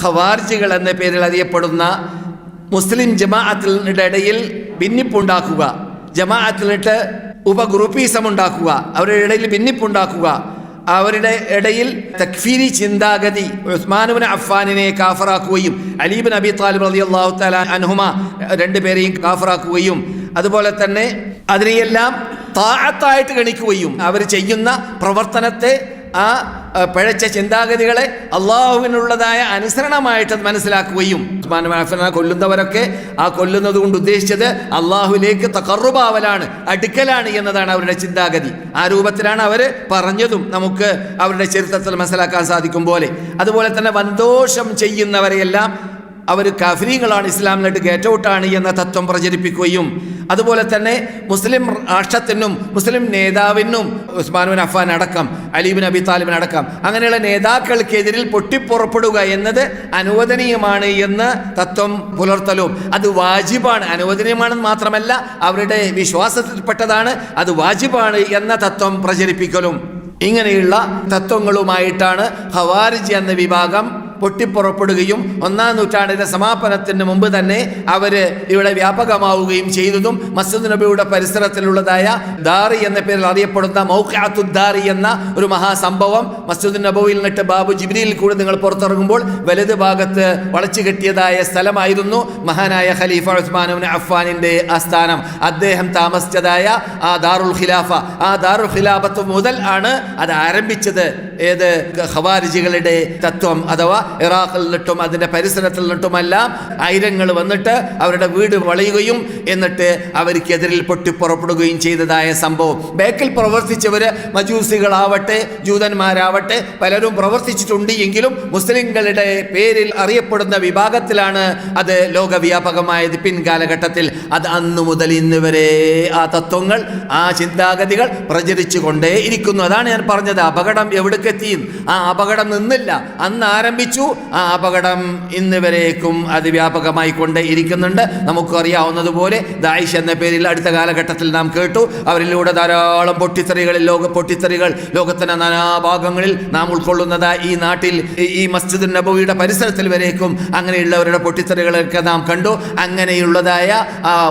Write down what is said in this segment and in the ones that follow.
ഖവാർജികൾ എന്ന പേരിൽ അറിയപ്പെടുന്ന മുസ്ലിം ജമാഅത്തിന്റെ ഇടയിൽ ഭിന്നിപ്പുണ്ടാക്കുക ജമാഅത്തിലിട്ട് ഉപഗ്രൂപ്പീസം ഉണ്ടാക്കുക അവരുടെ ഇടയിൽ ഭിന്നിപ്പുണ്ടാക്കുക അവരുടെ ഇടയിൽ തക്ഫീരി ചിന്താഗതി ഉസ്മാനുബിൻ അഫ്ഫാനിനെ കാഫറാക്കുകയും അലീബിൻ അബി താലിബ് അലി അള്ളാഹു തല അൻഹുമ രണ്ടുപേരെയും കാഫറാക്കുകയും അതുപോലെ തന്നെ അതിനെയെല്ലാം താഴത്തായിട്ട് ഗണിക്കുകയും അവർ ചെയ്യുന്ന പ്രവർത്തനത്തെ ആ പഴച്ച ചിന്താഗതികളെ അള്ളാഹുവിനുള്ളതായ അനുസരണമായിട്ട് മനസ്സിലാക്കുകയും ഉസ്മാൻ കൊല്ലുന്നവരൊക്കെ ആ കൊല്ലുന്നത് കൊണ്ട് ഉദ്ദേശിച്ചത് അള്ളാഹുലേക്ക് തകറുഭാവലാണ് അടുക്കലാണ് എന്നതാണ് അവരുടെ ചിന്താഗതി. ആ രൂപത്തിലാണ് അവർ പറഞ്ഞതും നമുക്ക് അവരുടെ ചരിത്രത്തിൽ മനസ്സിലാക്കാൻ സാധിക്കും പോലെ. അതുപോലെ തന്നെ വന്തോഷം ചെയ്യുന്നവരെയെല്ലാം അവർ കഫരീങ്ങളാണ് ഇസ്ലാമിലോട്ട് ഗേറ്റ് എന്ന തത്വം പ്രചരിപ്പിക്കുകയും അതുപോലെ തന്നെ മുസ്ലിം രാഷ്ട്രത്തിനും മുസ്ലിം നേതാവിനും ഉസ്മാൻ ബിൻ അഫ്ഫാൻ അടക്കം അലീബിൻ അബി താലിബിൻ അടക്കം അങ്ങനെയുള്ള നേതാക്കൾക്കെതിരിൽ പൊട്ടിപ്പുറപ്പെടുക എന്നത് അനുവദനീയമാണ് എന്ന് തത്വം പുലർത്തലും. അത് വാജിബാണ്. അനുവദനീയമാണെന്ന് മാത്രമല്ല അവരുടെ വിശ്വാസത്തിൽപ്പെട്ടതാണ്. അത് വാജിബാണ് എന്ന തത്വം പ്രചരിപ്പിക്കലും. ഇങ്ങനെയുള്ള തത്വങ്ങളുമായിട്ടാണ് ഹവാരിജ് എന്ന വിഭാഗം പൊട്ടിപ്പുറപ്പെടുകയും ഒന്നാം നൂറ്റാണ്ടിന്റെ സമാപനത്തിന് മുമ്പ് തന്നെ അവർ ഇവിടെ വ്യാപകമാവുകയും ചെയ്തതും മസ്ജിദ് നബിയുടെ പരിസരത്തിലുള്ളതായ ദാറി എന്ന പേരിൽ അറിയപ്പെടുന്ന മൗഖാത്തുദ്ദാറി എന്ന ഒരു മഹാസംഭവം മസ്ജിദ് നബുവിൽ നിന്നിട്ട് ബാബു ജിബിലിയിൽ കൂടെ നിങ്ങൾ പുറത്തിറങ്ങുമ്പോൾ വലത് ഭാഗത്ത് വളച്ചു കെട്ടിയതായ സ്ഥലമായിരുന്നു മഹാനായ ഖലീഫ ഉസ്മാനുബിൻ അഫ്ഫാനിന്റെ ആസ്ഥാനം. അദ്ദേഹം താമസിച്ചതായ ആ ദാറുൽ ഖിലാഫ. ആ ദാറുൽ ഖിലാഫത്ത് മുതൽ ആണ് അത് ആരംഭിച്ചത്. ഏത് ഖവാരിജികളുടെ തത്വം അഥവാ ഇറാഖിൽ നിന്നിട്ടും അതിന്റെ പരിസരത്തിൽ നിന്നിട്ടുമെല്ലാം ആയിരങ്ങൾ വന്നിട്ട് അവരുടെ വീട് വളയുകയും എന്നിട്ട് അവർക്കെതിരിൽ പൊട്ടിപ്പുറപ്പെടുകയും ചെയ്തതായ സംഭവം. ബേക്കിൽ പ്രവർത്തിച്ചവർ മജൂസികളാവട്ടെ ജൂതന്മാരാവട്ടെ പലരും പ്രവർത്തിച്ചിട്ടുണ്ട് എങ്കിലും മുസ്ലിങ്ങളുടെ പേരിൽ അറിയപ്പെടുന്ന വിഭാഗത്തിലാണ് അത് ലോകവ്യാപകമായത് പിൻകാലഘട്ടത്തിൽ. അത് അന്നു മുതൽ ഇന്ന് വരെ ആ തത്വങ്ങൾ ആ ചിന്താഗതികൾ പ്രചരിച്ചു കൊണ്ടേ ഇരിക്കുന്നു അതാണ് ഞാൻ പറഞ്ഞത്. അപകടം എവിടേക്കെത്തിയും? ആ അപകടം നിന്നില്ല. അന്ന് ആരംഭിച്ചു. ആ അപകടം ഇന്ന് വരേക്കും അത് വ്യാപകമായി കൊണ്ടേ ഇരിക്കുന്നുണ്ട് നമുക്കറിയാവുന്നതുപോലെ ദായിഷ് എന്ന പേരിൽ അടുത്ത കാലഘട്ടത്തിൽ നാം കേട്ടു. അവരിലൂടെ ധാരാളം പൊട്ടിത്തെറികളിൽ ലോക പൊട്ടിത്തെറികൾ ലോകത്തിന്റെ നാനാഭാഗങ്ങളിൽ നാം ഉൾക്കൊള്ളുന്നത് ഈ നാട്ടിൽ ഈ- മസ്ജിദ് നബുവിയുടെ പരിസരത്തിൽ വരേക്കും അങ്ങനെയുള്ളവരുടെ പൊട്ടിത്തെറികളൊക്കെ നാം കണ്ടു. അങ്ങനെയുള്ളതായ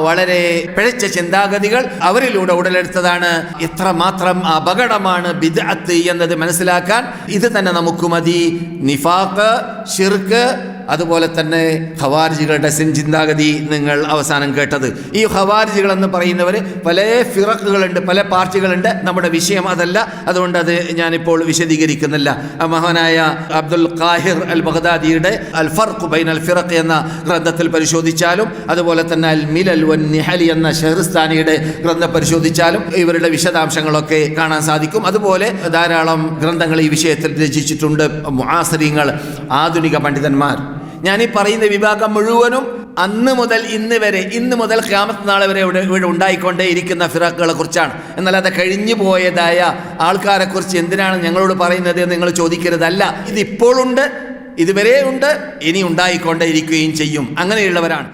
വളരെ പിഴച്ച ചിന്താഗതികൾ അവരിലൂടെ ഉടലെടുത്തതാണ്. എത്രമാത്രം അപകടമാണ് ബിദ്അത്ത് എന്നത് മനസ്സിലാക്കാൻ. ഇത് തന്നെ നമുക്ക് മതി. നിഫാഖ് ഷിർക്ക് അതുപോലെ തന്നെ ഖവാർജികളുടെ സിൻ ചിന്താഗതി നിങ്ങൾ അവസാനം കേട്ടത്. ഈ ഖവാർജികൾ എന്ന് പറയുന്നവർ പല ഫിറക്കുകളുണ്ട് പല പാർട്ടികളുണ്ട്. നമ്മുടെ വിഷയം അതല്ല. അതുകൊണ്ട് അത് ഞാനിപ്പോൾ വിശദീകരിക്കുന്നില്ല. മഹാനായ അബ്ദുൽ ഖാഹിർ അൽ ബഗ്ദാദിയുടെ അൽ ഫർഖ് ബൈൻ അൽ ഫിറഖ് എന്ന ഗ്രന്ഥത്തിൽ പരിശോധിച്ചാലും അതുപോലെ തന്നെ അൽ മിലൽ വൻ നിഹലി എന്ന ഷെഹ്റിസ്ഥാനിയുടെ ഗ്രന്ഥം പരിശോധിച്ചാലും ഇവരുടെ വിശദാംശങ്ങളൊക്കെ കാണാൻ സാധിക്കും. അതുപോലെ ധാരാളം ഗ്രന്ഥങ്ങൾ ഈ വിഷയത്തിൽ രചിച്ചിട്ടുണ്ട്. മുആസരിങ്ങൾ ആധുനിക പണ്ഡിതന്മാർ. ഞാൻ ഈ പറയുന്ന വിഭാഗം മുഴുവനും അന്ന് മുതൽ ഇന്ന് വരെ ഇന്ന് മുതൽ ക്യാമത്ത് നാളെ വരെ ഇവിടെ ഇവിടെ ഉണ്ടായിക്കൊണ്ടേ ഇരിക്കുന്ന ഫിറാക്കുകളെ കുറിച്ചാണ്. എന്നാൽ അത് കഴിഞ്ഞു പോയതായ ആൾക്കാരെക്കുറിച്ച് എന്തിനാണ് ഞങ്ങളോട് പറയുന്നത് നിങ്ങൾ ചോദിക്കരുതല്ല. ഇതിപ്പോഴുണ്ട് ഇതുവരെ ഉണ്ട് ഇനി ഉണ്ടായിക്കൊണ്ടേ ഇരിക്കുകയും ചെയ്യും. അങ്ങനെയുള്ളവരാണ്.